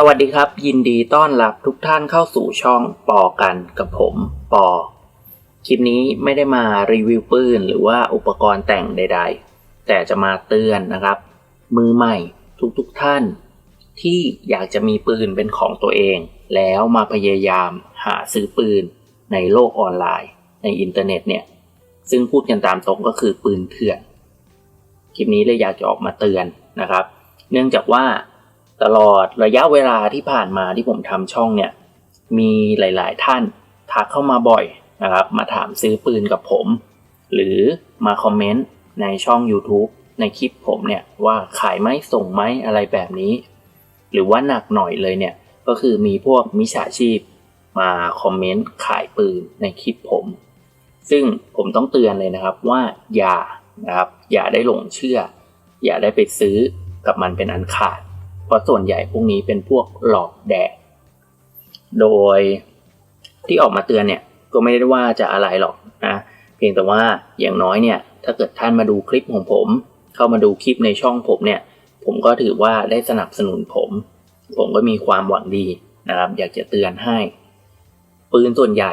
สวัสดีครับ ยินดีต้อนรับทุกท่านเข้าสู่ช่องปอกันกับผมปอ คลิปนี้ไม่ได้มารีวิวปืนหรือว่าอุปกรณ์แต่งใด ๆ แต่จะมาเตือนนะครับ มือใหม่ทุกๆทท่าน ที่อยากจะมีปืนเป็นของตัวเอง แล้วมาพยายามหาซื้อปืนในโลกออนไลน์ ในอินเทอร์เน็ตเนี่ย ซึ่งพูดกันตามตรงก็คือปืนเถื่อน คลิปนี้เลยอยากจะออกมาเตือนนะครับ เนื่องจากว่า ตลอดระยะเวลาที่ผ่านมาที่ผมทำช่องเนี่ย มีหลาย ๆ ท่านทักเข้ามาบ่อยนะครับ มาถามซื้อปืนกับผม หรือมาคอมเมนต์ในช่อง YouTube ในคลิปผมเนี่ยว่าขายไหมส่งไหมอะไรแบบนี้ หรือว่าหนักหน่อยเลยเนี่ย ก็คือมีพวกมิจฉาชีพมาคอมเมนต์ขายปืนในคลิปผม ซึ่งผมต้องเตือนเลยนะครับว่าอย่านะครับอย่าได้หลงเชื่อ อย่าได้ไปซื้อกับมันเป็นอันขาด เพราะส่วนใหญ่พวกนี้เป็นพวกหลอกแดก โดยที่ออกมาเตือนเนี่ยก็ไม่ได้ว่าจะอะไรหรอกนะเพียงแต่ว่าอย่างน้อยเนี่ยถ้าเกิดท่านมาดูคลิปของผม เข้ามาดูคลิปในช่องผมเนี่ย ผมก็ถือว่าได้สนับสนุนผม ผมก็มีความหวังดีนะครับ อยากจะเตือนให้ ปืนส่วนใหญ่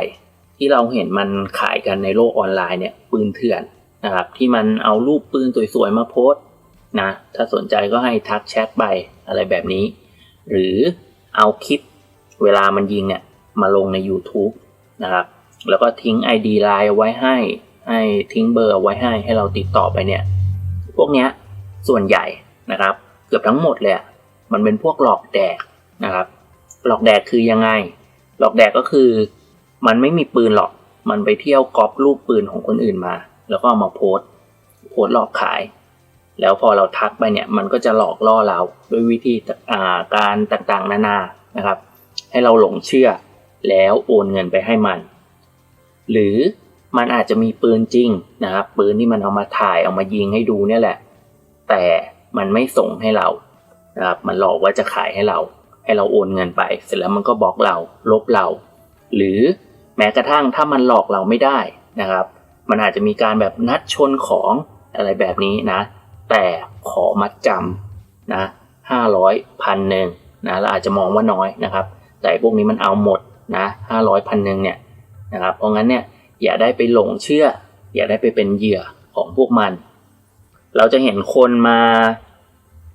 ที่เราเห็นมันขายกันในโลกออนไลน์เนี่ย ปืนเถื่อนนะครับ ที่มันเอารูปปืนสวยๆมาโพสต์นะถ้าสนใจก็ให้ทักแชทไป อะไรแบบนี้ หรือเอาคลิปเวลามันยิงเนี่ยมาลงใน YouTube นะครับแล้วก็ทิ้ง ID ไลน์ไว้ให้ให้ทิ้งเบอร์ไว้ให้ให้เราติดต่อไปเนี่ย พวกเนี้ยส่วนใหญ่นะครับ เกือบทั้งหมดเลยอะมันเป็นพวกหลอกแดกนะครับ หลอกแดกคือยังไง หลอกแดกก็คือมันไม่มีปืนหรอก มันไปเที่ยวก๊อปรูปปืนของคนอื่นมา แล้วก็เอามาโพสต์โพสต์หลอกขาย แล้วพอเราทักไปเนี่ยมันก็จะหลอกล่อเราด้วยวิธีาการต่างๆ นานานะครับ ให้เราหลงเชื่อแล้วโอนเงินไปให้มัน หรือมันอาจจะมีปืนจริงนะครับปืนที่มันเอามาถ่ายเอามายิงให้ดูเนี่ยแหละ แต่มันไม่ส่งให้เรานะครับมันหลอกว่าจะขายให้เรา ให้เราโอนเงินไป เสร็จแล้วมันก็บล็อกเราลบเรา หรือแม้กระทั่งถ้ามันหลอกเราไม่ได้นะครับ มันอาจจะมีการแบบนัดชนของอะไรแบบนี้นะ แต่ขอมัดจำนะห้าร้อยพันหนึ่งนะเราอาจจะมองว่าน้อยนะครับ แต่พวกนี้มันเอาหมดนะห้าร้อยพันหนึ่งเนี่ยนะครับเพราะงั้นเนี่ยอย่าได้ไปหลงเชื่อ อย่าได้ไปเป็นเหยื่อของพวกมัน เราจะเห็นคนมา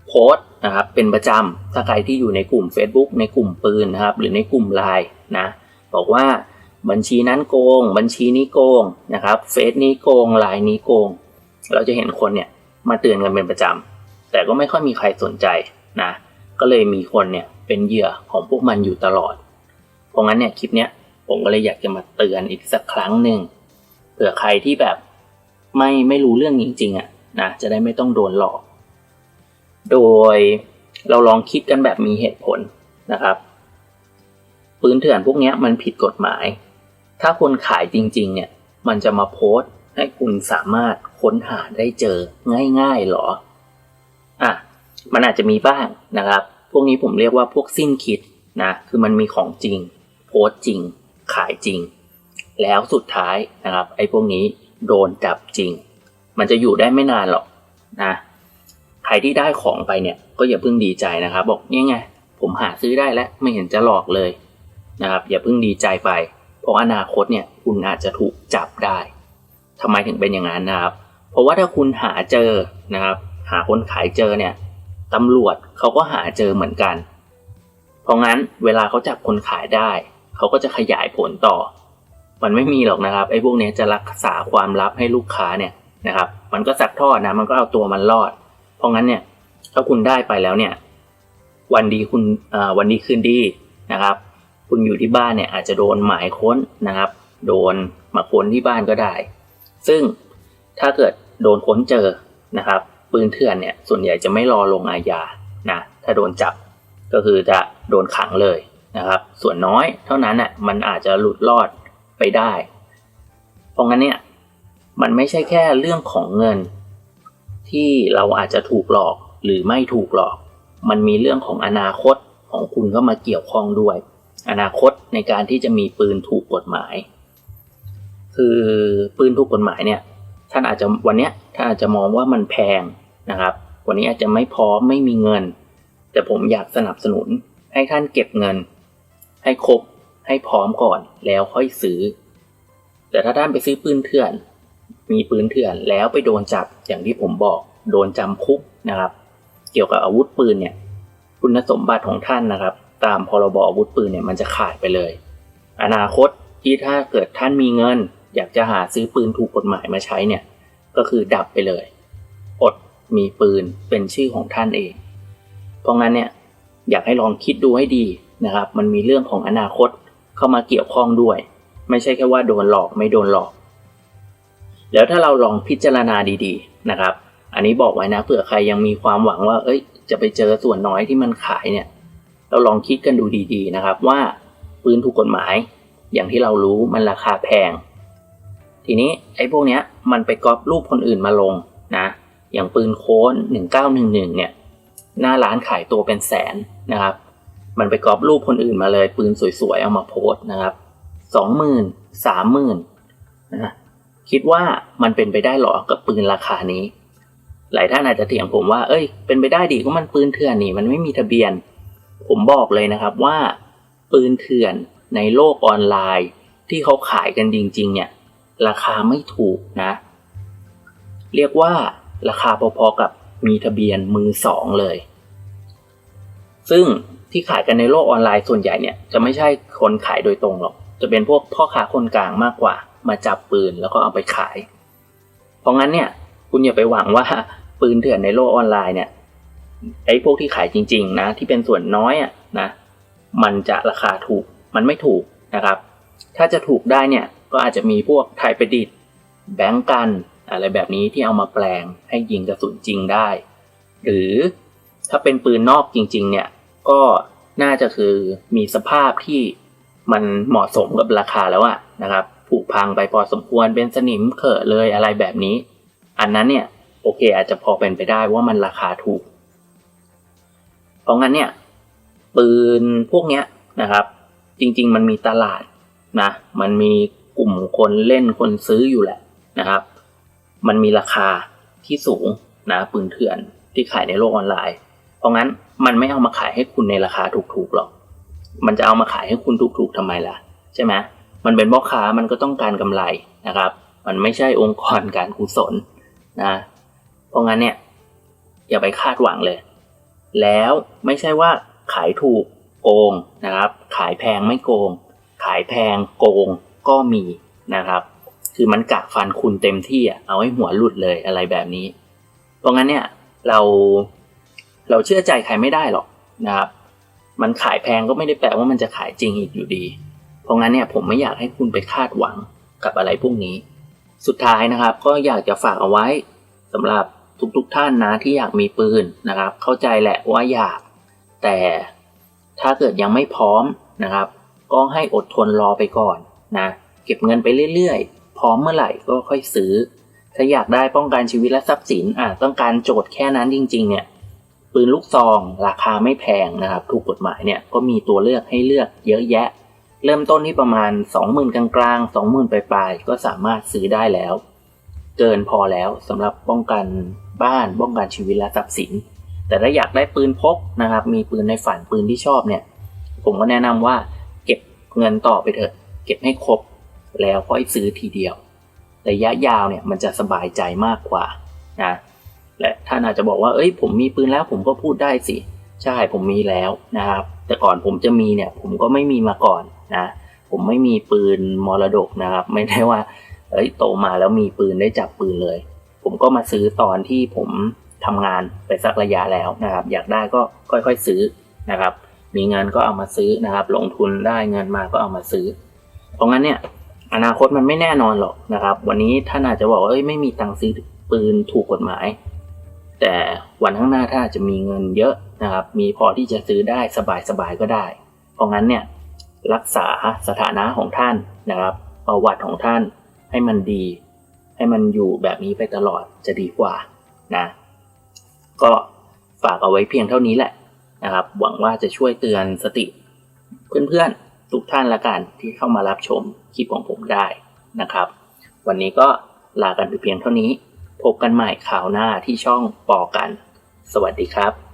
โพสต์นะครับเป็นประจำถ้าใครที่อยู่ในกลุ่ม Facebook ในกลุ่มปืนนะครับ หรือในกลุ่มไลน์นะบอกว่าบัญชีนั้นโกง บัญชีนี้โกงนะครับเฟซนี้โกงไลน์นี้โกง เราจะเห็นคนเนี่ย มาเตือนกันเป็นประจำ แต่ก็ไม่ค่อยมีใครสนใจนะ ก็เลยมีคนเนี่ยเป็นเหยื่อของพวกมันอยู่ตลอด เพราะงั้นเนี่ยคลิปเนี้ยผมก็เลยอยากจะมาเตือนอีกสักครั้งหนึ่งเผื่อใครที่แบบไม่ไม่รู้เรื่องจริงๆอะนะจะได้ไม่ต้องโดนหลอก โดยเราลองคิดกันแบบมีเหตุผลนะครับ ปืนเถื่อนพวกนี้มันผิดกฎหมาย ถ้าคนขายจริงๆเนี่ยมันจะมาโพสต์ให้คุณสามารถ ค้นหาได้เจอง่ายๆหรอ อะ มันอาจจะมีบ้างนะครับ พวกนี้ผมเรียกว่าพวกสิ้นคิดนะ คือมันมีของจริง โพสต์จริง ขายจริง แล้วสุดท้ายนะครับ ไอ้พวกนี้โดนจับจริง มันจะอยู่ได้ไม่นานหรอกนะ ใครที่ได้ของไปเนี่ย ก็อย่าเพิ่งดีใจนะครับ บอกนี่ไง ผมหาซื้อได้แล้วไม่เห็นจะหลอกเลยนะครับ อย่าเพิ่งดีใจไป เพราะอนาคตเนี่ย คุณอาจจะถูกจับได้ทำไมถึงเป็นอย่างนั้นนะครับ เพราะว่าถ้าคุณหาเจอนะครับ หาคนขายเจอเนี่ยตำรวจเขาก็หาเจอเหมือนกัน เพราะงั้นเวลาเขาจับคนขายได้ เขาก็จะขยายผลต่อ มันไม่มีหรอกนะครับไอ้พวกนี้จะรักษาความลับให้ลูกค้าเนี่ยนะครับ มันก็สักทอดนะมันก็เอาตัวมันรอด เพราะงั้นเนี่ยถ้าคุณได้ไปแล้วเนี่ย วันดีคุณวันดีคืนดีนะครับ คุณอยู่ที่บ้านเนี่ยอาจจะโดนหมายค้นนะครับ โดนมาค้นที่บ้านก็ได้ ซึ่ง ถ้าเกิดโดนค้นเจอนะครับ ปืนเถื่อนเนี่ยส่วนใหญ่จะไม่รอลงอาญานะถ้าโดนจับก็คือจะโดนขังเลยนะครับ ส่วนน้อยเท่านั้นน่ะมันอาจจะหลุดรอดไปได้ เพราะงั้นเนี่ยมันไม่ใช่แค่เรื่องของเงิน ที่เราอาจจะถูกหลอกหรือไม่ถูกหลอก มันมีเรื่องของอนาคตของคุณเข้ามาเกี่ยวข้องด้วย อนาคตในการที่จะมีปืนถูกกฎหมาย คือปืนถูกกฎหมายเนี่ย ท่านอาจจะวันเนี้ยท่านอาจจะมองว่ามันแพงนะครับ วันนี้อาจจะไม่พร้อมไม่มีเงิน แต่ผมอยากสนับสนุนให้ท่านเก็บเงิน ให้ครบให้พร้อมก่อนแล้วค่อยซื้อ แต่ถ้าท่านไปซื้อปืนเถื่อน มีปืนเถื่อนแล้วไปโดนจับอย่างที่ผมบอก โดนจำคุกนะครับ เกี่ยวกับอาวุธปืนเนี่ยคุณสมบัติของท่านนะครับ ตามพรบอาวุธปืนเนี่ยมันจะขาดไปเลย อนาคตที่ถ้าเกิดท่านมีเงิน อยากจะหาซื้อปืนถูกกฎหมายมาใช้เนี่ย ก็คือดับไปเลย อดมีปืนเป็นชื่อของท่านเอง เพราะงั้นเนี่ยอยากให้ลองคิดดูให้ดีนะครับ มันมีเรื่องของอนาคตเข้ามาเกี่ยวข้องด้วย ไม่ใช่แค่ว่าโดนหลอกไม่โดนหลอก แล้วถ้าเราลองพิจารณาดีๆนะครับ อันนี้บอกไว้นะเผื่อใครยังมีความหวังว่า เอ้ย จะไปเจอส่วนน้อยที่มันขายเนี่ย เราลองคิดกันดูดีๆนะครับว่าปืนถูกกฎหมาย อย่างที่เรารู้มันราคาแพง ทีนี้ไอ้พวกเนี้ยมันไปก๊อปรูปคนอื่นมาลงนะ อย่างปืนโค้น1911 เนี่ย หน้าร้านขายตัวเป็นแสนนะครับ มันไปก๊อปรูปคนอื่นมาเลย ปืนสวยๆ เอามาโพสนะครับสองหมื่นสามหมื่นนะคิดว่ามันเป็นไปได้หรอกับปืนราคานี้ หลายท่านอาจจะเถียงผมว่า เอ้ย เป็นไปได้ดีก็มันปืนเถื่อนนี่ มันไม่มีทะเบียน ผมบอกเลยนะครับว่า ปืนเถื่อนในโลกออนไลน์ที่เขาขายกันจริง ๆ เนี่ย ราคาไม่ถูกนะ เรียกว่าราคาพอๆกับมีทะเบียนมือสองเลย ซึ่งที่ขายกันในโลกออนไลน์ส่วนใหญ่เนี่ยจะไม่ใช่คนขายโดยตรงหรอก จะเป็นพวกพ่อค้าคนกลางมากกว่า มาจับปืนแล้วก็เอาไปขาย เพราะงั้นเนี่ย คุณอย่าไปหวังว่าปืนเถื่อนในโลกออนไลน์เนี่ยไอ้พวกที่ขายจริง ๆ นะ ที่เป็นส่วนน้อยอะนะ มันจะราคาถูกมันไม่ถูกนะครับ ถ้าจะถูกได้เนี่ย ก็อาจจะมีพวกไทยประดิษฐ์แบงก์กัน อะไรแบบนี้ที่เอามาแปลงให้ยิงกระสุนจริงได้ หรือถ้าเป็นปืนนอกจริง ๆ เนี่ย ก็น่าจะคือมีสภาพที่มันเหมาะสมกับราคาแล้วอะนะครับผุพังไปพอสมควรเป็นสนิมเขอะเลยอะไรแบบนี้ อันนั้นเนี่ยโอเคอาจจะพอเป็นไปได้ว่ามันราคาถูก เพราะงั้นเนี่ยปืนพวกเนี้ยนะครับ จริง ๆ มันมีตลาดนะ มันมี ลุ่มคนเล่นคนซื้ออยู่แหละนะครับ มันมีราคาที่สูงนะปืนเถื่อนที่ขายในโลกออนไลน์ เพราะงั้นมันไม่เอามาขายให้คุณในราคาถูกๆหรอก มันจะเอามาขายให้คุณถูกๆทำไมล่ะ ใช่ไหมมันเป็นพ่อค้ามันก็ต้องการกำไรนะครับ มันไม่ใช่องค์กรการกุศลนะเพราะงั้นเนี่ยอย่าไปคาดหวังเลย แล้วไม่ใช่ว่าขายถูกโกงนะครับ ขายแพงไม่โกง ขายแพงโกง ก็มีนะครับ คือมันกะฟันคุณเต็มที่อะเอาให้หัวหลุดเลยอะไรแบบนี้ เพราะงั้นเนี่ยเราเราเชื่อใจใครไม่ได้หรอกนะครับ มันขายแพงก็ไม่ได้แปลว่ามันจะขายจริงอีกอยู่ดี เพราะงั้นเนี่ยผมไม่อยากให้คุณไปคาดหวังกับอะไรพวกนี้ สุดท้ายนะครับ ก็อยากจะฝากเอาไว้สำหรับทุกๆทท่านนะที่อยากมีปืนนะครับ เข้าใจแหละว่าอยาก แต่ถ้าเกิดยังไม่พร้อมนะครับ ก็ให้อดทนรอไปก่อน นะเก็บเงินไปเรื่อยๆ พร้อมเมื่อไหร่ก็ค่อยซื้อ ถ้าอยากได้ป้องกันชีวิตและทรัพย์สินอ่าต้องการโจทย์แค่นั้นจริง ๆ เนี่ยปืนลูกซองราคาไม่แพงนะครับถูกกฎหมายเนี่ยก็มีตัวเลือกให้เลือกเยอะแยะ เริ่มต้นที่ประมาณ 20,000 กลางๆ 20,000 ปลายๆ ก็สามารถซื้อได้แล้ว เกินพอแล้วสำหรับป้องกันบ้านป้องกันชีวิตและทรัพย์สิน แต่ถ้าอยากได้ปืนพกนะครับ มีปืนในฝันปืนที่ชอบเนี่ย ผมก็แนะนำว่าเก็บเงินต่อไปเถอะ ก็บให้ครบ แล้วค่อยซื้อทีเดียว ระยะยาวเนี่ยมันจะสบายใจมากกว่านะและท่านอาจจะบอกว่าเอ้ยผมมีปืนแล้วผมก็พูดได้สิ ใช่ผมมีแล้วนะครับ แต่ก่อนผมจะมีเนี่ยผมก็ไม่มีมาก่อนนะผมไม่มีปืนมรดกนะครับ ไม่ได้ว่าเอ้ยโตมาแล้วมีปืนได้จับปืนเลย ผมก็มาซื้อตอนที่ผมทำงานไปสักระยะแล้วนะครับ อยากได้ก็ค่อยๆซื้อนะครับ มีเงินก็เอามาซื้อนะครับ ลงทุนได้เงินมาก็เอามาซื้อ เพราะงั้นเนี่ย อนาคตมันไม่แน่นอนหรอกนะครับ วันนี้ท่านอาจจะบอกว่าเอ้ยไม่มีตังค์ซื้อปืนถูกกฎหมาย แต่วันข้างหน้าถ้าจจะมีเงินเยอะนะครับ มีพอที่จะซื้อได้สบายๆก็ได้ เพราะงั้นเนี่ยรักษาสถานะของท่านนะครับประวัติของท่านให้มันดี ให้มันอยู่แบบนี้ไปตลอดจะดีกว่านะก็ฝากเอาไว้เพียงเท่านี้แหละนะครับ หวังว่าจะช่วยเตือนสติ เพื่อนๆ ทุกท่านละกันที่เข้ามารับชมคลิปของผมได้นะครับ วันนี้ก็ลากันไปเพียงเท่านี้ พบกันใหม่ข่าวหน้าที่ช่องปอกัน สวัสดีครับ